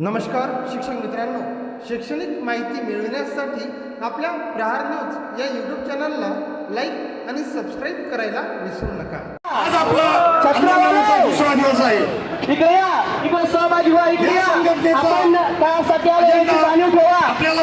नमस्कार शिक्षक मित्रांनो. शैक्षणिक माहिती मिळविण्यासाठी आपल्या प्रहार न्यूज या यूट्यूब चॅनलला लाईक आणि सबस्क्राईब करायला विसरू नका. आज आपला दुसरा दिवस आहे. इकडे या. इकडे सहभागी व्हा इकडे या. आपण जाणीव ठेवा. आपल्याला